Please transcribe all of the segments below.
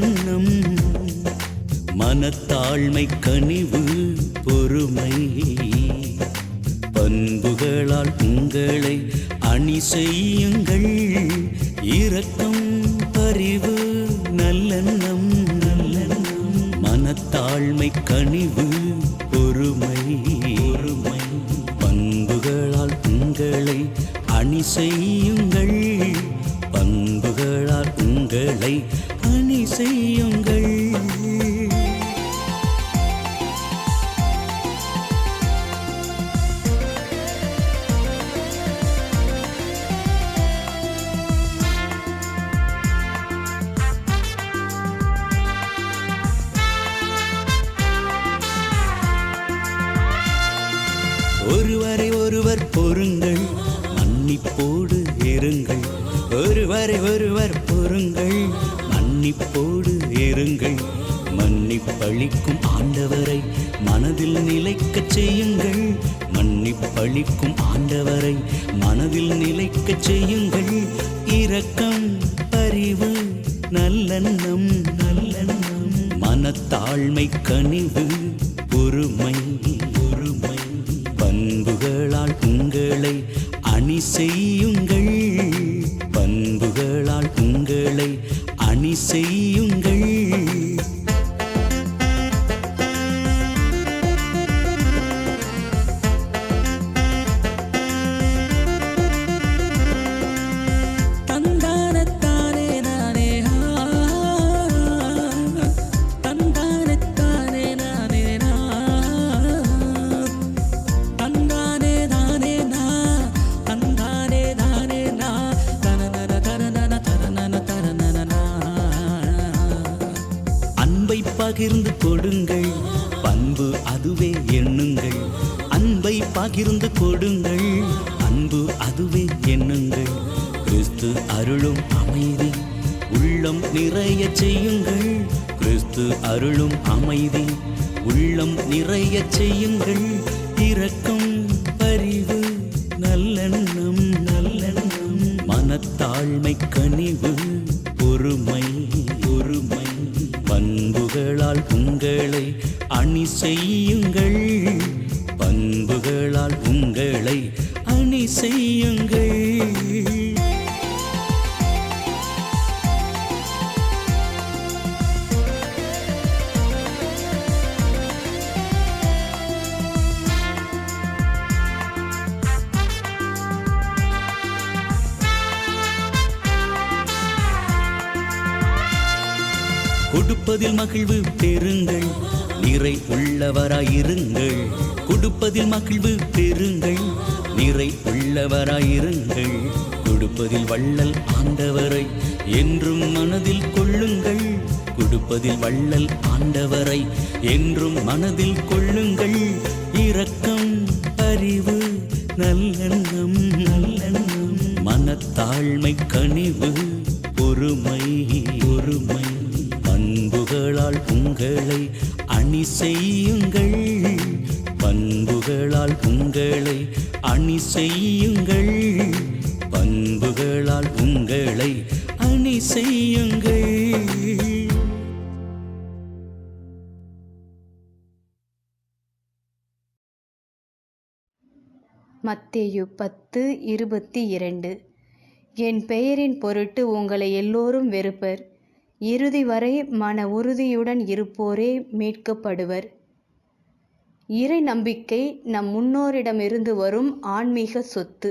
நல்லெண்ணம் மனத்தாழ்மை கனிவு பொறுமை. பண்புகளால் உங்களை அணி செய்யுங்கள். இரக்கம் பரிவு நல்லெண்ணம். நல்லெண்ணம் மனத்தாழ்மை கனிவு பொறுமை பொறுமை. பண்புகளால் உங்களை அணி செய்யும் கண்களை உங்களை அணி செய்யுங்கள். ஒருவரை ஒருவர் பொருங்கள் மன்னிப்போடு இருங்கள். ஒருவரை ஒருவர் பொறுங்கள் மன்னிப்போடு இருங்கள் மன்னிப்பளிக்கும் ஆண்டவரை மனதில் நிலைக்கச் செய்யுங்கள். மன்னிப்பளிக்கும் ஆண்டவரை மனதில் நிலைக்கச் செய்யுங்கள். இரக்கம் பரிவு நல்லெண்ணம் நல்லெண்ணம். மனத்தாழ்மை கனிவு பொறுமை பொறுமை. பண்புகளால் உங்களை அணி செய்யும் அருளும் அமைதி உள்ளம் நிறைய செய்யுங்கள். இரக்கம் பரிவு நல்லெண்ணம் நல்லெண்ணம். மனத்தாழ்மை கனிவு பொறுமை பொறுமை. பண்புகளால் உங்களை அணி செய்யும் கொடுப்பதில் மகிழ்வு பெறுங்கள். நிறை உள்ளவராயிருங்கள். கொடுப்பதில் மகிழ்வு பெறுங்கள். நிறை உள்ளவராயிருங்கள். கொடுப்பதில் வள்ளல் ஆண்டவரை என்றும் மனதில் கொள்ளுங்கள். கொடுப்பதில் வள்ளல் ஆண்டவரை என்றும் மனதில் கொள்ளுங்கள். இரக்கம் அறிவு நல்லெண்ணம் நல்லெண்ணம். மனத்தாழ்மை கனிவு பொறுமை பொறுமை. உங்களை அணி செய்யுங்கள். பண்புகளால் உங்களை அணி செய்யுங்கள். பண்புகளால் உங்களை அணி செய்யுங்கள். மத்தேயு பத்து இருபத்தி இரண்டு. என் பெயரின் பொருட்டு உங்களை எல்லோரும் வெறுப்பர். இறுதி வரை மன உறுதியுடன் இருப்போரே மீட்கப்படுவர். இறை நம்பிக்கை நம் முன்னோரிடமிருந்து வரும் ஆன்மீக சொத்து.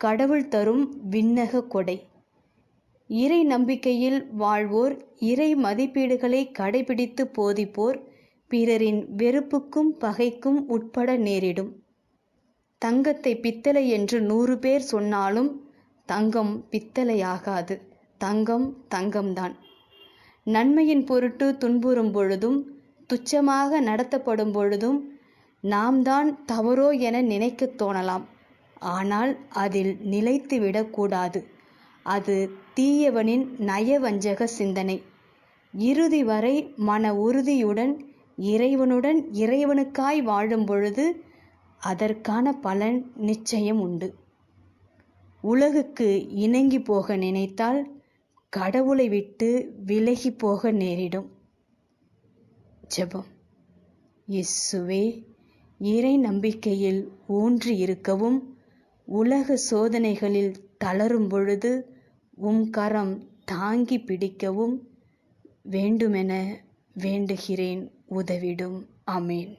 கடவுள் தரும் விண்ணக கொடை. இறை நம்பிக்கையில் வாழ்வோர் இறை மதிப்பீடுகளை கடைபிடித்து போதிப்போர் பிறரின் வெறுப்புக்கும் பகைக்கும் உட்பட நேரிடும். தங்கத்தை பித்தளை என்று நூறு பேர் சொன்னாலும் தங்கம் பித்தளையாகாது. தங்கம் தங்கம்தான். நன்மையின் பொருட்டு துன்புறும் பொழுதும் துச்சமாக நடத்தப்படும் பொழுதும் நாம் தான் தவறோ என நினைக்கத் தோணலாம். ஆனால் அதில் நிலைத்து விடக்கூடாது. அது தீயவனின் நயவஞ்சக சிந்தனை. இறுதி வரை மன உறுதியுடன் இறைவனுடன் இறைவனுக்காய் வாழும் பொழுது அதற்கான பலன் நிச்சயம் உண்டு. உலகுக்கு இணங்கி போக நினைத்தால் கடவுளை விட்டு விலகி போக நேரிடும். ஜெபம். இயேசுவே இறை நம்பிக்கையில் ஊன்றி இருக்கவும் உலக சோதனைகளில் தளரும் பொழுது உம் கரம் தாங்கி பிடிக்கவும் வேண்டுமென வேண்டுகிறேன் உதவிடும். அமேன்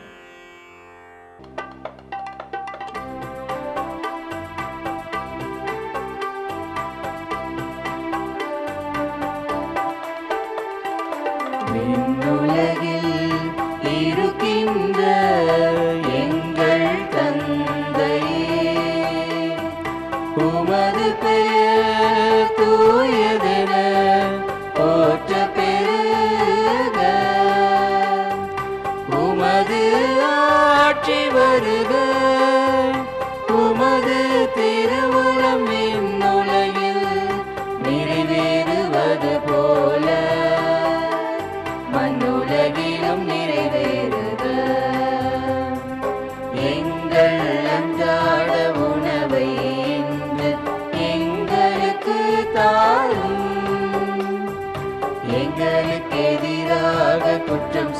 இருக்கின்ற